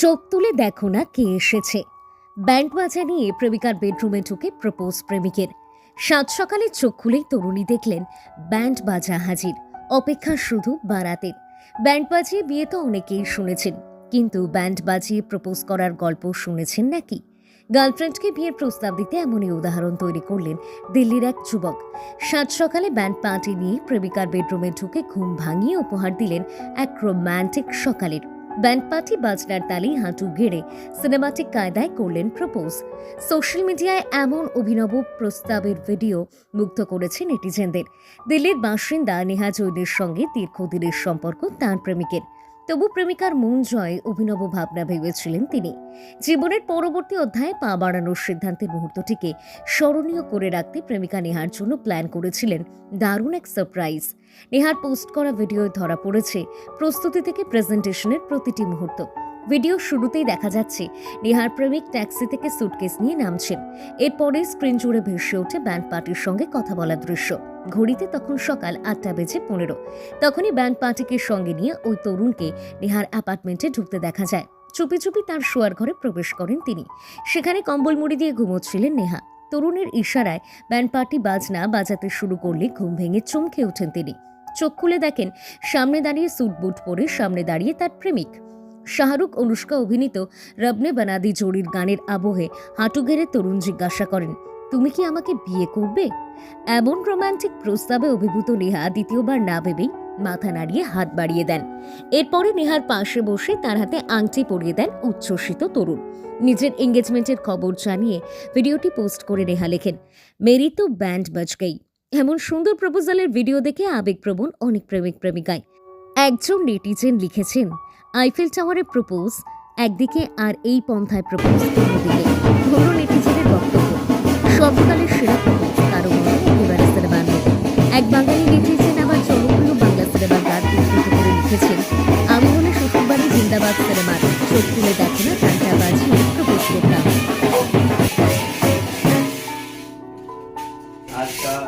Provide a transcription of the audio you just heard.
চোখ তুলে দেখো না কে এসেছে। ব্যান্ড বাজা নিয়ে প্রেমিকার বেডরুমে ঢুকে প্রপোজ প্রেমিকের। সাত সকালে চোখ খুলেই তরুণী দেখলেন ব্যান্ড বাজা হাজির, অপেক্ষা শুধু বারাতের। ব্যান্ড বাজিয়ে বিয়ে তো অনেকেই শুনেছেন, কিন্তু ব্যান্ড বাজিয়ে প্রপোজ করার গল্প শুনেছেন নাকি? গার্লফ্রেন্ডকে বিয়ের প্রস্তাব দিতে এমনই উদাহরণ তৈরি করলেন দিল্লির এক যুবক। সাত সকালে ব্যান্ড পার্টি নিয়ে প্রেমিকার বেডরুমে ঢুকে ঘুম ভাঙিয়ে উপহার দিলেন এক রোম্যান্টিক সকালের ব্যান্ড পার্টি বাজনার তালি হাঁটু গেড়ে সিনেমাটিক কায়দায় করলেন প্রপোজ। সোশ্যাল মিডিয়ায় এমন অভিনব প্রস্তাবের ভিডিও মুগ্ধ করেছে নেটিজেনদের দিল্লির বাসিন্দা নেহা জৈনের সঙ্গে দীর্ঘদিনের সম্পর্ক তাঁর প্রেমিকের। তবু প্রেমিকার মন জয়ে অভিনব ভাবনা ভেবেছিলেন তিনি। জীবনের পরবর্তী অধ্যায়ে পা বাড়ানোর সিদ্ধান্তের মুহূর্তটিকে স্মরণীয় করে রাখতে প্রেমিকা নেহার জন্য প্ল্যান করেছিলেন। দারুণ এক সারপ্রাইজ। নেহার পোস্ট করা ভিডিওয় ধরা পড়েছে প্রস্তুতি থেকে প্রেজেন্টেশনের প্রতিটি মুহূর্ত। ভিডিও শুরুতেই দেখা যাচ্ছে, নেহার প্রেমিক ট্যাক্সি থেকে সুটকেস নিয়ে নামছেন। এরপরে স্ক্রিন জুড়ে ভেসে ওঠে ব্যান্ড পার্টির সঙ্গে কথা বলার দৃশ্য। ঘড়িতে তখন সকাল আটটা বেজে পনেরো। তখনই ব্যান্ড পার্টিকে সঙ্গে নিয়ে ওই তরুণকে নেহার অ্যাপার্টমেন্টে ঢুকতে দেখা যায়। চুপি চুপি তার শোয়ার ঘরে প্রবেশ করেন তিনি। সেখানে কম্বল মুড়ি দিয়ে ঘুমোচ্ছিলেন নেহা। তরুণের ইশারায় ব্যান্ড পার্টি বাজনা বাজাতে শুরু করলে ঘুম ভেঙে চমকে ওঠেন তিনি। চোখ খুলে দেখেন, সামনে দাঁড়িয়ে স্যুট বুট পরে সামনে দাঁড়িয়ে তার প্রেমিক। শাহরুখ, অনুষ্কা অভিনীত রবনে বানাদি জোড়ির গানের আবহে হাঁটু ঘেরে তরুণ জিজ্ঞাসা করেন তুমি কি আমাকে বিয়ে করবে? এমন রোমান্টিক প্রস্তাবে অভিভূত নেহা দ্বিতীয়বার না ভেবেই মাথা নাড়িয়ে হাত বাড়িয়ে দেন। এরপরে নেহার পাশে বসে তার হাতে আংটি পরিয়ে দেন উচ্ছ্বসিত তরুণ। নিজের এঙ্গেজমেন্টের খবর জানিয়ে ভিডিওটি পোস্ট করে নেহা লেখেন, মেরি তো ব্যান্ড বাজ গই। এমন সুন্দর প্রপোজালের ভিডিও দেখে আবেগপ্রবণ অনেক প্রেমিক প্রেমিকায় একজন নেটিজেন লিখেছেন, আইফেল টাওয়ারে প্রপোজ, একদিকে আর এই পন্থায় প্রপোজ অন্যদিকে ধরুন নেটিজেনের বক্তব্য। ছিল কারও মনে সিনেমার এক বাঙালি লিখেছেন আবার জনপ্রিয় বাংলা সিনেমার গান করে লিখেছেন আমি হলে শ্বশুরবাড়ি জিন্দাবাদ সিনেমার চোখ তুলে দেখা